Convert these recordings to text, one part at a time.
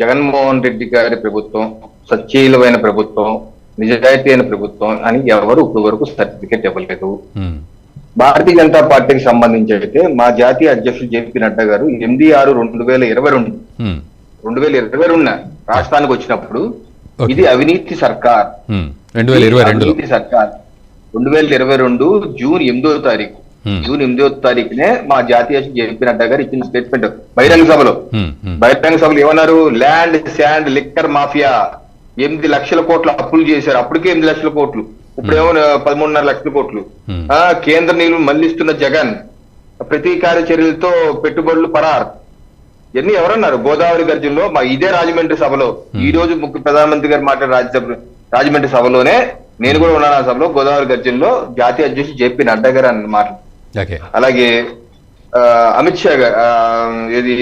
జగన్మోహన్ రెడ్డి గారి ప్రభుత్వం సచ్చీలమైన ప్రభుత్వం నిజాయితీ అయిన ప్రభుత్వం అని ఎవరు ఇప్పుడు వరకు సర్టిఫికేట్ ఇవ్వలేదు. భారతీయ జనతా పార్టీకి సంబంధించి అయితే మా జాతీయ అధ్యక్షుడు జేపీ నడ్డా గారు ఎనిమిది ఆరు రెండు వేల ఇరవై రెండు రెండు వేల ఇరవై రెండున రాష్ట్రానికి వచ్చినప్పుడు. ఇది అవినీతి సర్కార్. రెండు వేల ఇరవై అవినీతి సర్కార్. రెండు వేల ఇరవై రెండు జూన్ ఎనిమిదో తారీఖు. జూన్ ఎనిమిదో తారీఖునే మా జాతీయ జేపీ నడ్డా గారు ఇచ్చిన స్టేట్మెంట్ బహిరంగ సభలో. ఉమ్, ఉమ్, బహిరంగ సభలు ఏమన్నారు? ల్యాండ్ శాండ్ లిక్కర్ మాఫియా ఎనిమిది లక్షల కోట్ల అప్పులు చేశారు. అప్పటికే ఎనిమిది లక్షల కోట్లు. ఇప్పుడేమో పదమూడున్నర లక్షల కోట్లు. Hmm. ఆ కేంద్ర నిధులు మళ్ళిస్తున్న జగన్. ప్రతీకార చర్యలతో పెట్టుబడులు పరార్. ఇవన్నీ ఎవరన్నారు? గోదావరి గర్జనలో మా ఇదే రాజమండ్రి సభలో. ఈ రోజు ముఖ్య ప్రధానమంత్రి గారు మాట్లాడే రాజ్యసభ రాజమండ్రి సభలోనే నేను కూడా ఉన్నాను ఆ సభలో. గోదావరి గర్జనలో జాతీయ అధ్యక్షుడు జేపీ నడ్డా గారు అన్న మాట. ఓకే అలాగే అమిత్ షా గారు ఇది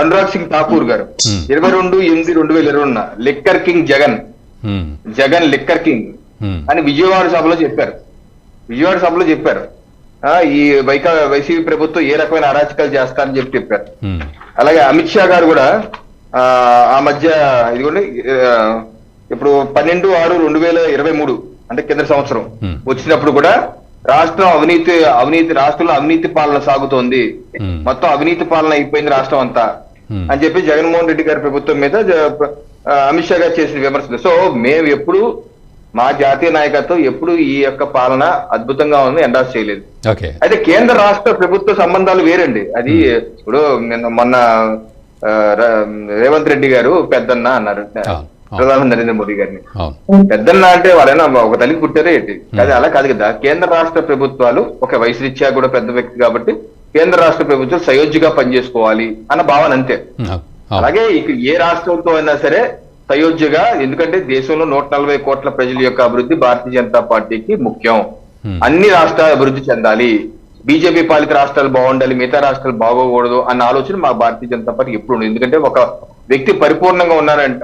అనురాగ్ సింగ్ ఠాకూర్ గారు. Hmm. ఇరవై రెండు ఎనిమిది రెండు వేల ఇరవై రెండున liquor king Jagan. Um, Jagan liquor king. Um, అని విజయవాడ సభలో చెప్పారు. విజయవాడ సభలో చెప్పారు. ఈ వైకా వైసీపీ ప్రభుత్వం ఏ రకమైన అరాచకాలు చేస్తారని చెప్పి చెప్పారు. అలాగే అమిత్ షా గారు కూడా ఆ, మధ్య ఇదిగోండి ఇప్పుడు పన్నెండు ఆరు రెండు వేల ఇరవై మూడు అంటే కింద సంవత్సరం Hmm. వచ్చినప్పుడు కూడా రాష్ట్రం అవినీతి అవినీతి రాష్ట్రంలో అవినీతి పాలన సాగుతోంది. మొత్తం అవినీతి పాలన అయిపోయింది రాష్ట్రం అంతా. అని చెప్పి జగన్మోహన్ రెడ్డి గారి ప్రభుత్వం మీద అమిత్ షా గారు చేసిన విమర్శలు. సో మేము ఎప్పుడు మా జాతీయ నాయకత్వం ఎప్పుడు ఈ యొక్క పాలన అద్భుతంగా ఉంది ఎండాస్ చేయలేదు. అయితే కేంద్ర రాష్ట్ర ప్రభుత్వ సంబంధాలు వేరండి. అది ఇప్పుడు నిన్న మొన్న రేవంత్ రెడ్డి గారు పెద్దన్న అన్నారు. ప్రధాని నరేంద్ర మోదీ గారిని. పెద్దన్న అంటే వాళ్ళైనా ఒక తల్లికి పుట్టారే ఏంటి? అది అలా కాదు కదా. కేంద్ర రాష్ట్ర ప్రభుత్వాలు ఒక వయసురీత్యా కూడా పెద్ద వ్యక్తి కాబట్టి కేంద్ర రాష్ట్ర ప్రభుత్వం సయోధ్యగా పనిచేసుకోవాలి అన్న భావన అంతే. అలాగే ఇక ఏ రాష్ట్రంతో అయినా సరే సయోధ్యగా ఎందుకంటే దేశంలో నూట నలభై కోట్ల ప్రజల యొక్క అభివృద్ధి భారతీయ జనతా పార్టీకి ముఖ్యం. అన్ని రాష్ట్రాలు అభివృద్ధి చెందాలి. బీజేపీ పాలిత రాష్ట్రాలు బాగుండాలి మిగతా రాష్ట్రాలు బాగోకూడదు అన్న ఆలోచన మా భారతీయ జనతా పార్టీ ఎప్పుడు ఉంది ఎందుకంటే ఒక వ్యక్తి పరిపూర్ణంగా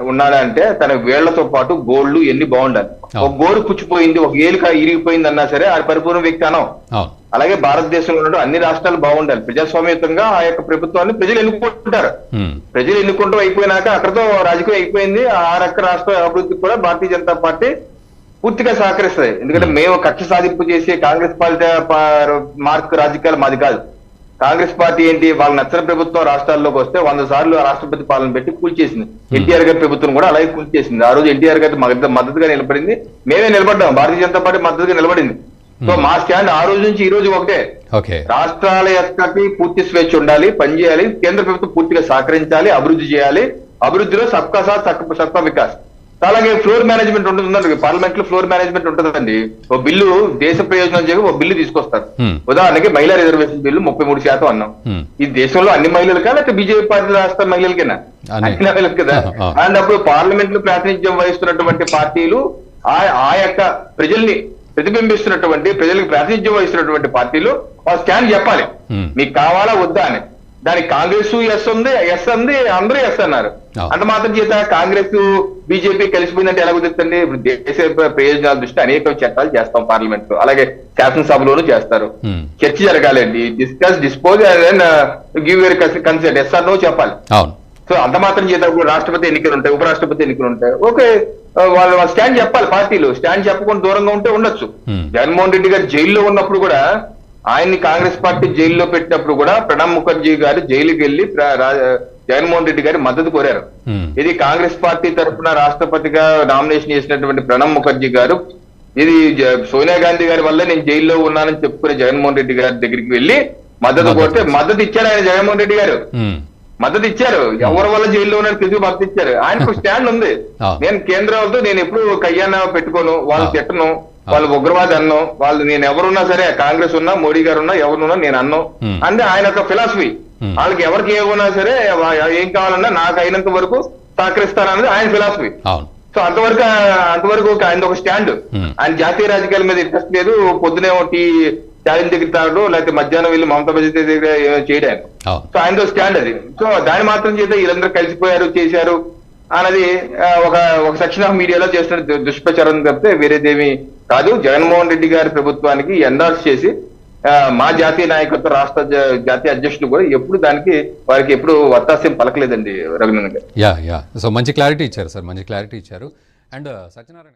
ఉన్నాడంటే తన వేళ్ళతో పాటు గోళ్ళు ఎన్ని బాగుండాలి. ఒక గోరు పుచ్చిపోయింది ఒక ఏలుక ఇరిగిపోయింది అన్నా సరే ఆ పరిపూర్ణ వ్యక్తి అనం. అవును. అలాగే భారతదేశంలో ఉన్న అన్ని రాష్ట్రాలు బాగుండాలి. ప్రజాస్వామ్యతంగా ఆ యొక్క ప్రభుత్వాన్ని ప్రజలు ఎన్నుకుంటారు. ప్రజలు ఎన్నుకుంటూ అయిపోయినాక అక్కడతో రాజకీయం అయిపోయింది. ఆ రక్క రాష్ట్ర అభివృద్ధికి కూడా భారతీయ జనతా పార్టీ పూర్తిగా సహకరిస్తుంది. ఎందుకంటే మేము కక్ష సాధింపు చేసి కాంగ్రెస్ పార్టీ పా- మార్క్ రాజకీయాలు మాది కాదు. కాంగ్రెస్ పార్టీ ఏంటి? వాళ్ళ నచ్చని ప్రభుత్వం రాష్ట్రాల్లోకి వస్తే వంద సార్లు రాష్ట్రపతి పాలన పెట్టి కూల్చేసింది. ఎన్టీఆర్ గారి ప్రభుత్వం కూడా అలాగే కూల్చేసింది. ఆ రోజు ఎన్టీఆర్ గారి మద్దతు- మద్దతుగా నిలబడింది. మేమే నిలబడ్డాం. భారతీయ జనతా పార్టీ మద్దతుగా నిలబడింది. సో మా స్టాండ్ ఆ రోజు నుంచి ఈ రోజు ఒకటే. ఓకే. రాష్ట్రాల యొక్కకి పూర్తి స్వేచ్ఛ ఉండాలి పనిచేయాలి కేంద్ర ప్రభుత్వం పూర్తిగా సహకరించాలి అభివృద్ధి చేయాలి. అభివృద్ధిలో సబ్కా సాత్ సబ్- సబ్కా వికాస్. అలాగే ఫ్లోర్ మేనేజ్మెంట్ ఉంటుందండి పార్లమెంట్లో ఫ్లోర్ మేనేజ్మెంట్ ఉంటుందండి ఓ బిల్లు దేశ ప్రయోజనం చెప్పి ఓ బిల్లు తీసుకొస్తారు. ఉదాహరణకి మహిళా రిజర్వేషన్ బిల్లు ముప్పై మూడు శాతం అన్నాం. ఈ దేశంలో అన్ని మహిళలకా లేకపోతే బీజేపీ పార్టీ రాష్ట్ర మహిళలకేనా అన్ని. కదా ఆ. అండ్ అప్పుడు పార్లమెంట్లో ప్రాతినిధ్యం వహిస్తున్నటువంటి పార్టీలు ఆ ఆ యొక్క ప్రజల్ని ప్రతిబింబిస్తున్నటువంటి ప్రజలకు ప్రాతినిధ్యం వహిస్తున్నటువంటి పార్టీలు వాళ్ళ స్టాండ్ చెప్పాలి. మీకు కావాలా వద్దా అని దానికి కాంగ్రెస్ ఎస్ ఉంది ఎస్ ఉంది అందరూ ఎస్ అన్నారు. అంత మాత్రం చేత కాంగ్రెస్ బీజేపీ కలిసిపోయిందంటే ఎలా కుదురుతుంది? ఇప్పుడు దేశ ప్రయోజనాల దృష్టి అనేక చట్టాలు చేస్తాం పార్లమెంట్లో అలాగే శాసనసభలోనూ చేస్తారు. చర్చ జరగాలండి. Discuss dispose give your consent. Yes or no చెప్పాలి. సో అంత మాత్రం చేత ఇప్పుడు రాష్ట్రపతి ఎన్నికలు ఉంటాయి ఉపరాష్ట్రపతి ఎన్నికలు ఉంటాయి. ఓకే వాళ్ళు స్టాండ్ చెప్పాలి పార్టీలు. స్టాండ్ చెప్పకుండా దూరంగా ఉంటే ఉండొచ్చు. జగన్మోహన్ రెడ్డి గారు జైల్లో ఉన్నప్పుడు కూడా ఆయన్ని కాంగ్రెస్ పార్టీ జైల్లో పెట్టినప్పుడు కూడా ప్రణబ్ ముఖర్జీ గారు జైలుకి రా- జగన్మోహన్ రెడ్డి గారి మద్దతు కోరారు. ఇది కాంగ్రెస్ పార్టీ తరఫున రాష్ట్రపతిగా నామినేషన్ చేసినటువంటి ప్రణబ్ ముఖర్జీ గారు ఇది సోనియా గాంధీ గారి వల్ల నేను జైల్లో ఉన్నానని చెప్పుకునే జగన్మోహన్ రెడ్డి గారి దగ్గరికి వెళ్ళి మద్దతు కోరితే మద్దతు ఇచ్చారు ఆయన జగన్మోహన్ రెడ్డి గారు. మద్దతు ఇచ్చారు. ఎవరి వల్ల జైల్లో ఉన్నాడు తెలుగు మద్దతు ఇచ్చారు. ఆయనకు స్టాండ్ ఉంది. నేను కేంద్రంతో నేను ఎప్పుడు కయ్యాన పెట్టుకోను వాళ్ళు. తిట్టను వాళ్ళు ఉగ్రవాది అన్నం వాళ్ళు నేను ఎవరున్నా సరే కాంగ్రెస్ ఉన్నా మోడీ గారు ఉన్నా ఎవరున్నా నేను అన్నం. అంటే ఆయన ఒక ఫిలాసఫీ. వాళ్ళకి ఎవరికి ఏమన్నా సరే ఏం కావాలన్నా నాకు అయినంత వరకు సహకరిస్తానన్నది ఆయన ఫిలాసఫీ. సో అంతవరకు అంతవరకు ఒక ఆయన ఒక స్టాండ్. ఆయన జాతీయ రాజకీయాల మీద ఇంట్రెస్ట్ లేదు. పొద్దునే టీ స్టాలిన్ దగ్గర తాగడు లేకపోతే మధ్యాహ్నం వెళ్ళి మమతా బెనర్జీ దగ్గర చేయడానికి. సో ఆయనతో స్టాండ్ అది. సో దాని మాత్రం చేత వీళ్ళందరూ కలిసిపోయారు చేశారు. అన్నది ఒక ఒక సెక్షన్ ఆఫ్ మీడియాలో చేస్తున్న దుష్ప్రచారం తప్పితే వేరేదేమీ కాదు. జగన్మోహన్ రెడ్డి గారి ప్రభుత్వానికి ఎండార్స్ చేసి మా జాతీయ నాయకత్వ రాష్ట్ర జ- జాతీయ అధ్యక్షులు కూడా ఎప్పుడు దానికి వారికి ఎప్పుడు వత్తాస్యం పలకలేదండి రఘునందన్ గారు. Yeah yeah. సో మంచి క్లారిటీ ఇచ్చారు సార్ మంచి క్లారిటీ ఇచ్చారు. And uh, Satyanarayana